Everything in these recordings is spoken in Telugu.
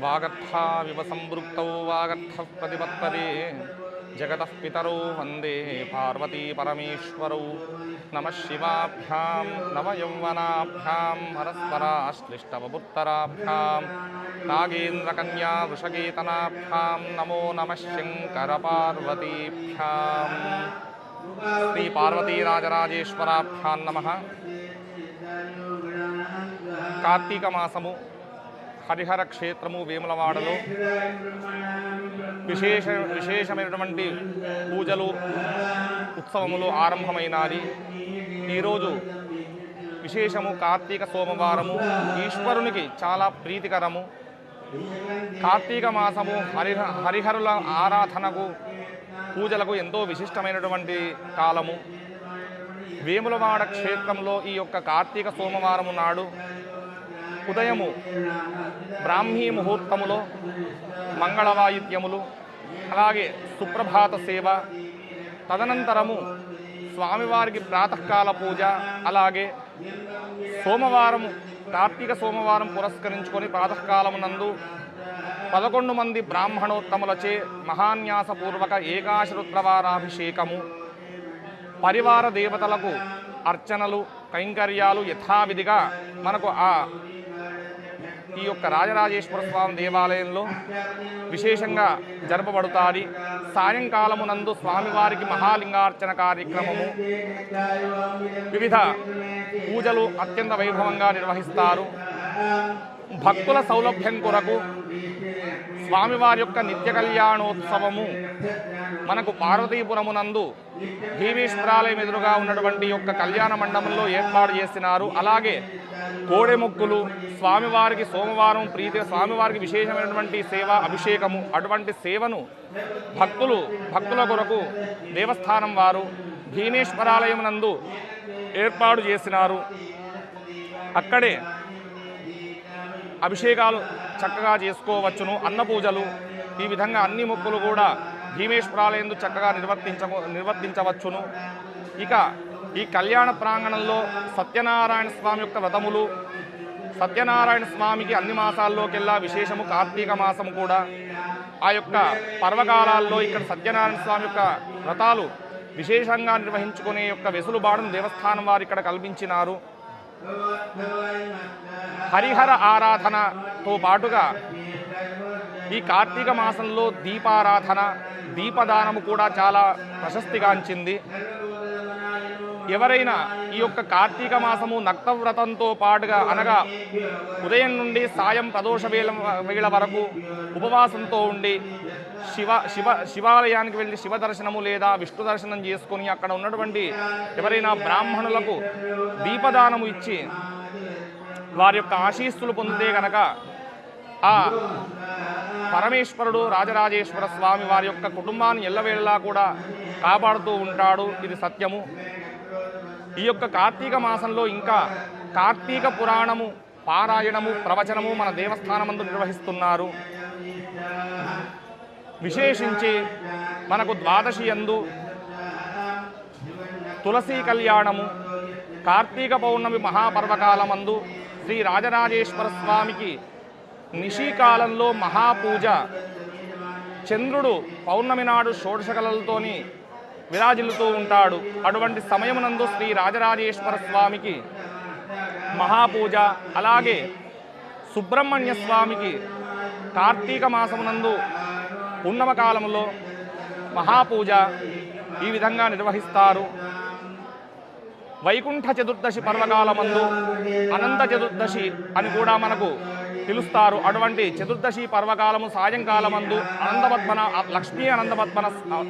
వాగర్థావివ సంవృక్తౌ వాగర్థ ప్రతిపత్తదే జగతః పితరౌ వందే పార్వతీ పరమేశ్వరౌ నమ శివాభ్యాం నవయౌవనాభ్యాం హరస్పరాశ్లిష్టవపుత్తరాభ్యాం నాగేంద్రకన్యా వృషకేతనాభ్యాం నమో నమ శంకర పార్వతీభ్యాం శ్రీ పార్వతీరాజరాజేశ్వరాభ్యాం నమ కార్తీక మాసము హరిహర క్షేత్రము వేములవాడలో. విశేష విశేషమైనటువంటి పూజలు ఉత్సవములు ఆరంభమైనది. ఈరోజు విశేషము కార్తీక సోమవారము. ఈశ్వరునికి చాలా ప్రీతికరము. కార్తీక మాసము హరిహ హరిహరుల ఆరాధనకు పూజలకు ఎంతో విశిష్టమైనటువంటి కాలము. వేములవాడ క్షేత్రంలో ఈ యొక్క కార్తీక సోమవారము నాడు ఉదయము బ్రాహ్మీ ముహూర్తములో మంగళవాయిద్యములు అలాగే సుప్రభాత సేవ తదనంతరము స్వామివారికి ప్రాతకాల పూజ అలాగే సోమవారం కార్తీక సోమవారం పురస్కరించుకొని ప్రాతకాలమునందు పదకొండు మంది బ్రాహ్మణోత్తములచే మహాన్యాసపూర్వక ఏకాశరుద్రవారాభిషేకము పరివార దేవతలకు అర్చనలు కైంకర్యాలు యథావిధిగా మనకు ఆ ఈ యొక్క రాజరాజేశ్వర స్వామి దేవాలయంలో విశేషంగా జరపబడుతుంది. సాయంకాలమునందు స్వామివారికి మహాలింగార్చన కార్యక్రమము. వివిధ పూజలు అత్యంత వైభవంగా నిర్వహిస్తారు. భక్తుల సౌలభ్యం కొరకు స్వామివారి యొక్క నిత్య కళ్యాణోత్సవము మనకు పార్వతీపురమునందు భీమేశ్వరాలయం ఎదురుగా ఉన్నటువంటి యొక్క కళ్యాణ మండపంలో ఏర్పాటు చేసినారు. అలాగే కోడెముక్కులు స్వామివారికి సోమవారం ప్రీతి స్వామివారికి విశేషమైనటువంటి సేవ అభిషేకము అటువంటి సేవను భక్తులు భక్తుల కొరకు దేవస్థానం వారు భీమేశ్వరాలయం నందు ఏర్పాటు చేసినారు. అక్కడే అభిషేకాలు చక్కగా చేసుకోవచ్చును. అన్నపూజలు ఈ విధంగా అన్ని మొక్కులు కూడా భీమేశ్వరాలయందు చక్కగా నిర్వర్తించ నిర్వర్తించవచ్చును. ఇక ఈ కళ్యాణ ప్రాంగణంలో సత్యనారాయణ స్వామి యొక్క వ్రతములు సత్యనారాయణ స్వామికి అన్ని మాసాల్లోకెల్లా విశేషము కార్తీక మాసము కూడా. ఆ యొక్క పర్వకాలాల్లో ఇక్కడ సత్యనారాయణ స్వామి యొక్క వ్రతాలు విశేషంగా నిర్వహించుకునే యొక్క వెసులుబాటును దేవస్థానం వారు ఇక్కడ కల్పించినారు. హరిహర ఆరాధనతో పాటుగా ఈ కార్తీక మాసంలో దీపారాధన దీపదానము కూడా చాలా ప్రశస్తిగాంచింది ఎవరైనా ఈ యొక్క కార్తీక మాసము నక్తవ్రతంతో పాటుగా అనగా ఉదయం నుండి సాయం ప్రదోష వేళ వేళ వరకు ఉపవాసంతో ఉండి శివ శివ శివాలయానికి వెళ్ళి శివ దర్శనము లేదా విష్ణు దర్శనం చేసుకొని అక్కడ ఉన్నటువంటి ఎవరైనా బ్రాహ్మణులకు దీపదానము ఇచ్చి వారి యొక్క ఆశీస్సులు పొందితే గనక ఆ పరమేశ్వరుడు రాజరాజేశ్వర స్వామి వారి యొక్క కుటుంబాన్ని ఎల్లవేళలా కూడా కాపాడుతూ ఉంటాడు. ఇది సత్యము. ఈ యొక్క కార్తీక మాసంలో ఇంకా కార్తీక పురాణము పారాయణము ప్రవచనము మన దేవస్థానమందు నిర్వహిస్తున్నారు. విశేషించి మనకు ద్వాదశి యందు తులసీ కళ్యాణము కార్తీక పౌర్ణమి మహాపర్వకాలమందు శ్రీ రాజరాజేశ్వర స్వామికి నిశీకాలంలో మహాపూజ. చంద్రుడు పౌర్ణమి నాడు షోడశకలలతోని విరాజిల్లుతూ ఉంటాడు. అటువంటి సమయమునందు శ్రీ రాజరాజేశ్వర స్వామికి మహాపూజ అలాగే సుబ్రహ్మణ్య స్వామికి కార్తీక మాసమునందు పున్నమ కాలంలో మహాపూజ ఈ విధంగా నిర్వహిస్తారు. వైకుంఠ చతుర్దశి పర్వకాలమందు అనంత చతుర్దశి అని కూడా మనకు పిలుస్తారు. అటువంటి చతుర్దశి పర్వకాలము సాయంకాలమందు అనందపద్మన లక్ష్మీ అనందపద్మన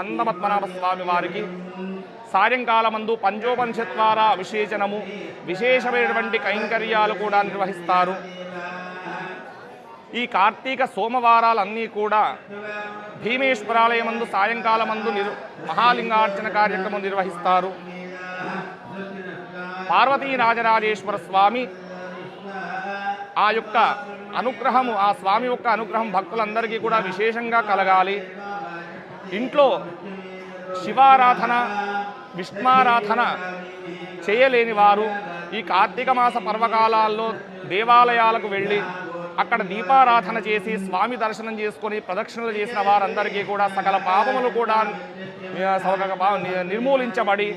అనందపద్మనాభ స్వామి వారికి సాయంకాలమందు పంచోపనిషత్వార విశేషణము విశేషమైనటువంటి కైంకర్యాలు కూడా నిర్వహిస్తారు. ఈ కార్తీక సోమవారాలన్నీ కూడా భీమేశ్వరాలయమందు సాయంకాలమందు నిర్ మహాలింగార్చన కార్యక్రమం నిర్వహిస్తారు. పార్వతీ రాజరాజేశ్వర స్వామి ఆ యొక్క అనుగ్రహము ఆ స్వామి యొక్క అనుగ్రహం భక్తులందరికీ కూడా విశేషంగా కలగాలి. ఇంట్లో శివారాధన విష్ణారాధన చేయలేని వారు ఈ కార్తీక మాస పర్వకాలాల్లో దేవాలయాలకు వెళ్ళి అక్కడ దీపారాధన చేసి స్వామి దర్శనం చేసుకొని ప్రదక్షిణలు చేసిన వారందరికీ కూడా సకల పాపములు కూడా నిర్మూలించబడి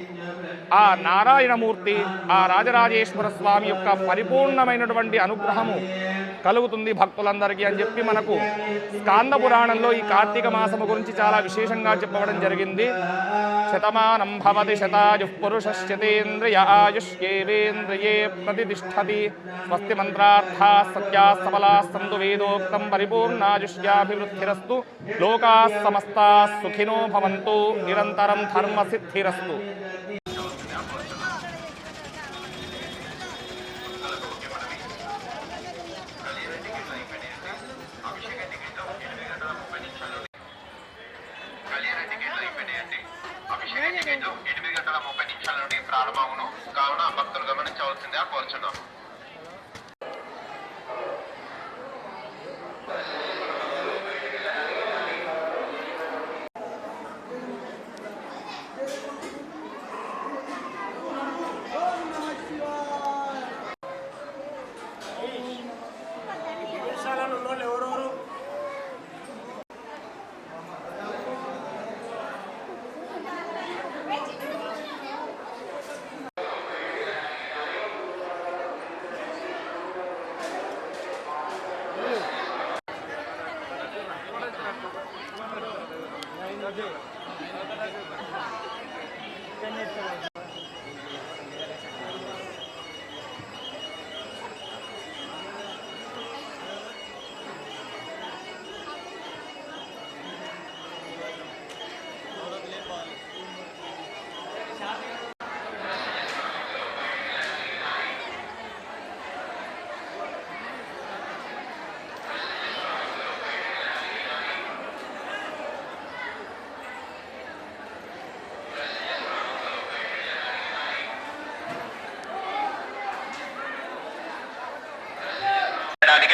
ఆ నారాయణమూర్తి ఆ రాజరాజేశ్వర స్వామి యొక్క పరిపూర్ణమైనటువంటి అనుగ్రహము కలుగుతుంది భక్తులందరికీ అని చెప్పి మనకు స్కాంద పురాణంలో ఈ కార్తీక మాసము గురించి చాలా విశేషంగా చెప్పవడం జరిగింది. శతమానం భవతి శతాయు పురుషశ్చతేంద్రియ ఆయుష్యేవేంద్రియే ప్రతిష్టతి. స్వస్తి మంత్రార్థా సత్యా సఫలా సంతు వేదోక్తం పరిపూర్ణాయుష్యాభివృద్ధిరస్తు. లోకా సమస్తా సుఖినో భవంతు. నిరంతరం ధర్మ കുറച്ചുണ്ടാവും കുറച്ചുണ്ടാവും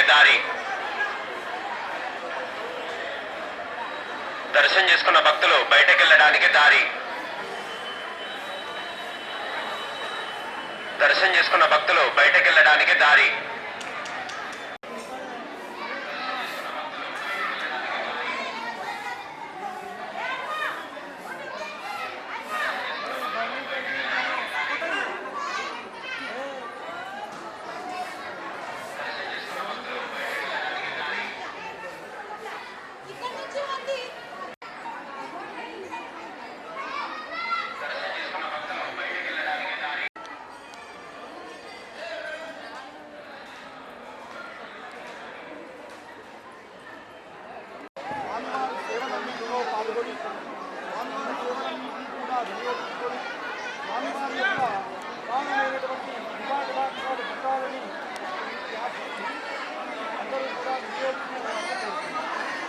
దారి. దర్శనం చేసుకున్న భక్తులు బయటకు వెళ్ళడానికి దారి. దర్శనం చేసుకున్న భక్తులు బయటకు వెళ్ళడానికి దారి. స్వామివారి యొక్క స్వామిమైనటువంటి విభాగాలు పొందాలని అందరూ కూడా వినియోగించుకోవాలని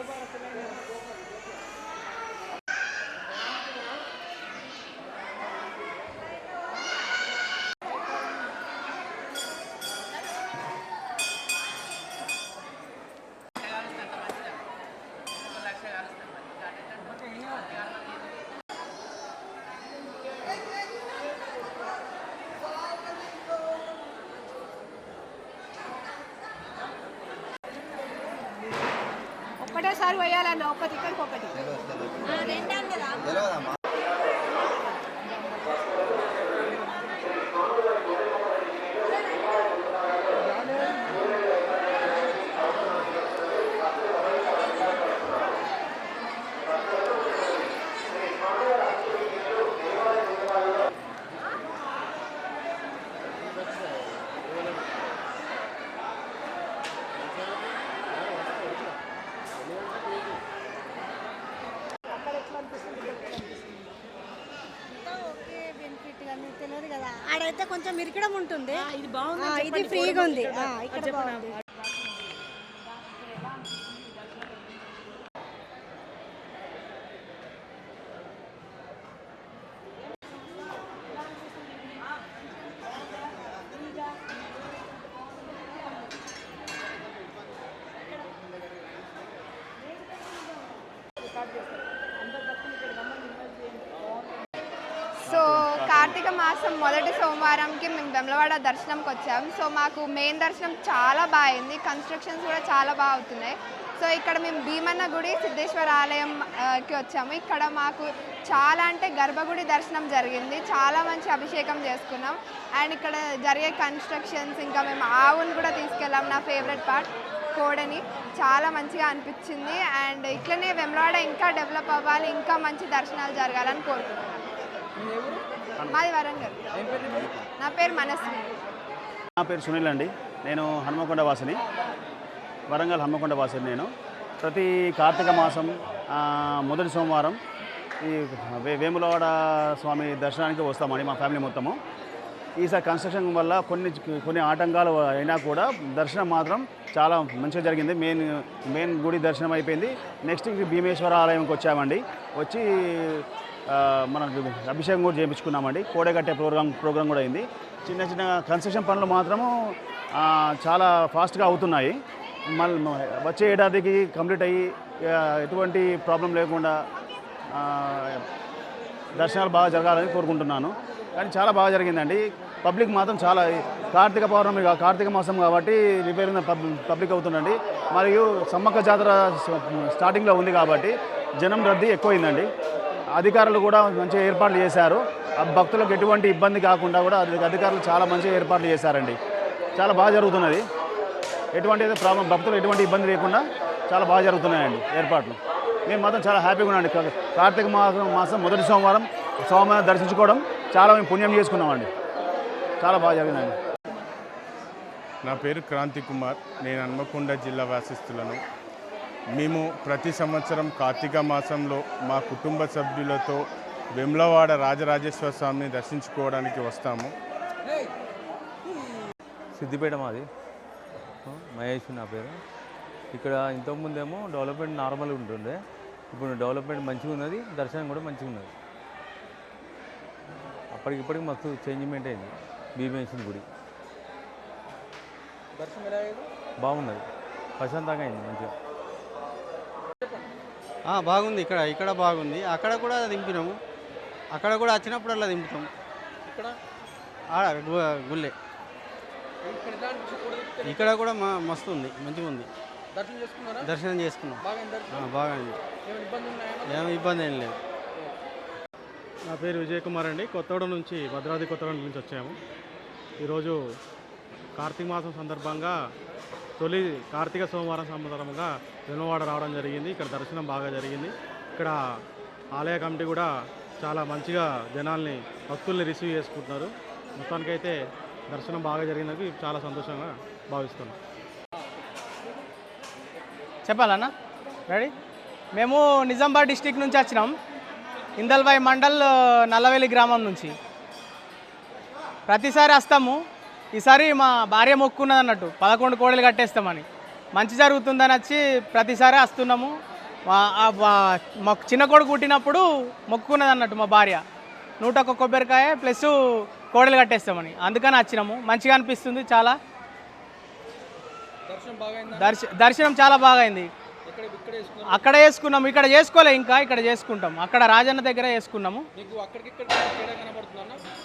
Ne var senin? ఒకసారి పోయాలన్న ఒకటి ఇక్కడికి ఒకటి ఆడైతే కొంచెం ఇరికడం ఉంటుంది. ఇది బాగుంది ఇది ఫ్రీగా ఉంది. ఆ, ఇక్కడ బాగుంది. కార్తీక మాసం మొదటి సోమవారంకి మేము వెమ్లవాడ దర్శనంకి వచ్చాం. సో మాకు మెయిన్ దర్శనం చాలా బాగుంది కన్స్ట్రక్షన్స్ కూడా చాలా బాగా అవుతున్నాయి. సో ఇక్కడ మేము భీమన్న గుడి సిద్ధేశ్వర ఆలయంకి వచ్చాము. ఇక్కడ మాకు చాలా అంటే గర్భగుడి దర్శనం జరిగింది. చాలా మంచి అభిషేకం చేసుకున్నాం. అండ్ ఇక్కడ జరిగే కన్స్ట్రక్షన్స్ ఇంకా మేము ఆవును కూడా తీసుకెళ్ళాం నా ఫేవరెట్ పార్ట్ కోడని. చాలా మంచిగా అనిపించింది. అండ్ ఇట్లనే వెమ్లవాడ ఇంకా డెవలప్ అవ్వాలి ఇంకా మంచి దర్శనాలు జరగాలని కోరుకుంటున్నాను మాది వరంగల్. నా పేరు మనస్వి. నా పేరు సునీల్ అండి. నేను హనుమకొండ వాసిని. వరంగల్ హనుమకొండ వాసిని నేను. ప్రతి కార్తీక మాసం మొదటి సోమవారం ఈ వేములవాడ స్వామి దర్శనానికి వస్తామండి మా ఫ్యామిలీ మొత్తము. ఈసారి కన్స్ట్రక్షన్ వల్ల కొన్ని కొన్ని ఆటంకాలు అయినా కూడా దర్శనం మాత్రం చాలా మంచిగా జరిగింది. మెయిన్ మెయిన్ గుడి దర్శనం అయిపోయింది. నెక్స్ట్ భీమేశ్వర ఆలయంకి వచ్చామండి. వచ్చి ఆ, మన అభిషేకం కూడా చేయించుకున్నామండి. కోడగట్టే ప్రోగ్రామ్ ప్రోగ్రామ్ కూడా అయింది. చిన్న చిన్న కన్స్ట్రక్షన్ పనులు మాత్రము చాలా ఫాస్ట్గా అవుతున్నాయి. మళ్ళీ వచ్చే ఏడాదికి కంప్లీట్ అయ్యి ఎటువంటి ప్రాబ్లం లేకుండా దర్శనాలు బాగా జరగాలని కోరుకుంటున్నాను. కానీ చాలా బాగా జరిగిందండి. పబ్లిక్ మాత్రం చాలా కార్తీక పౌర్ణమి కార్తీక మాసం కాబట్టి రిపేరింగ్ పబ్ పబ్లిక్ అవుతుందండి. మరియు సమ్మక్క జాతర స్టార్టింగ్లో ఉంది కాబట్టి జనం రద్దీ ఎక్కువైందండి. అధికారులు కూడా మంచిగా ఏర్పాట్లు చేశారు. ఆ భక్తులకు ఎటువంటి ఇబ్బంది కాకుండా కూడా అధికారులు చాలా మంచిగా ఏర్పాట్లు చేశారండి. చాలా బాగా జరుగుతున్నది. ఎటువంటి ప్రాబ్లం భక్తులు ఎటువంటి ఇబ్బంది లేకుండా చాలా బాగా జరుగుతున్నాయండి ఏర్పాట్లు. మేము మాత్రం చాలా హ్యాపీగా ఉన్నాండి కార్తీక మాసం మాసం మొదటి సోమవారం సోమవారం దర్శించుకోవడం చాలా మేము పుణ్యం చేసుకున్నామండి. చాలా బాగా జరిగిందండి. నా పేరు క్రాంతి కుమార్. నేను హన్మకొండ జిల్లా వాసిస్తులను మేము ప్రతి సంవత్సరం కార్తీక మాసంలో మా కుటుంబ సభ్యులతో వెమ్లవాడ రాజరాజేశ్వర స్వామిని దర్శించుకోవడానికి వస్తాము. సిద్దిపేట మాది. మహేష్ నా పేరు. ఇక్కడ ఇంతకుముందేమో డెవలప్మెంట్ నార్మల్గా ఉంటుండే. ఇప్పుడు డెవలప్మెంట్ మంచిగా ఉన్నది దర్శనం కూడా మంచిగా ఉన్నది అప్పటికి ఇప్పటికి మస్తు చేంజ్మెంట్ అయింది. భీమేశ్వర గుడి. బాగున్నది ప్రశాంతంగా అయింది మంచిగా. ఆ, బాగుంది. ఇక్కడ ఇక్కడ బాగుంది. అక్కడ కూడా దింపినాము అక్కడ కూడా వచ్చినప్పుడల్లా దింపుతాం. ఇక్కడ? ఆడ గు- గుళ్ళే. ఇక్కడ కూడా? ఇక్కడ మా మస్తు ఉంది మంచిగా ఉంది. దర్శనం చేసుకున్నాం. బాగా అయింది దర్శనం? ఆ, బాగుంది ఏమైనా ఇబ్బంది ఉన్నాయా? ఏం ఇబ్బంది ఏం లేదు. నా పేరు విజయ్ కుమార్ అండి. కొత్తగూడెం నుంచి భద్రాద్రి కొత్తగూడెం నుంచి వచ్చాము. ఈరోజు కార్తీక మాసం సందర్భంగా తొలి కార్తీక సోమవారం సందర్భంగా వెనువాడ రావడం జరిగింది. ఇక్కడ దర్శనం బాగా జరిగింది. ఇక్కడ ఆలయ కమిటీ కూడా చాలా మంచిగా జనాల్ని భక్తుల్ని రిసీవ్ చేసుకుంటున్నారు. మొత్తానికైతే దర్శనం బాగా జరిగినందుకు చాలా సంతోషంగా భావిస్తున్నాం. చెప్పాలన్నా? రెడీ మేము నిజామాబాద్ డిస్టిక్ నుంచి వచ్చినాం. ఇందల్వాయి మండల్ నల్లవెల్లి గ్రామం నుంచి. ప్రతిసారి వస్తాము. ఈసారి మా భార్య మొక్కున్నది అన్నట్టు పదకొండు కోడలు కట్టేస్తామని. మంచి జరుగుతుందని వచ్చి ప్రతిసారి వస్తున్నాము. మా- చిన్న కొడుకు పుట్టినప్పుడు మొక్కున్నది అన్నట్టు మా భార్య. నూట ఒక్క కొబ్బరికాయ ప్లస్ కోడలు కట్టేస్తామని. అందుకని వచ్చినాము. మంచిగా అనిపిస్తుంది చాలా. దర్శనం చాలా బాగా అయింది అక్కడ చేసుకున్నాము ఇక్కడ చేసుకోలే ఇంకా ఇక్కడ చేసుకుంటాం. అక్కడ రాజన్న దగ్గర ఇక్కడ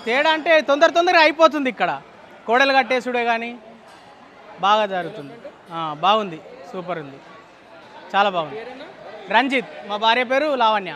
తేడా అంటే తొందర తొందరగా అయిపోతుంది ఇక్కడ. కోడలు కట్టేసుడే కానీ బాగా జరుగుతుంది. బాగుంది సూపర్ ఉంది. చాలా బాగుంది. రంజిత్ మా భార్య పేరు లావణ్య.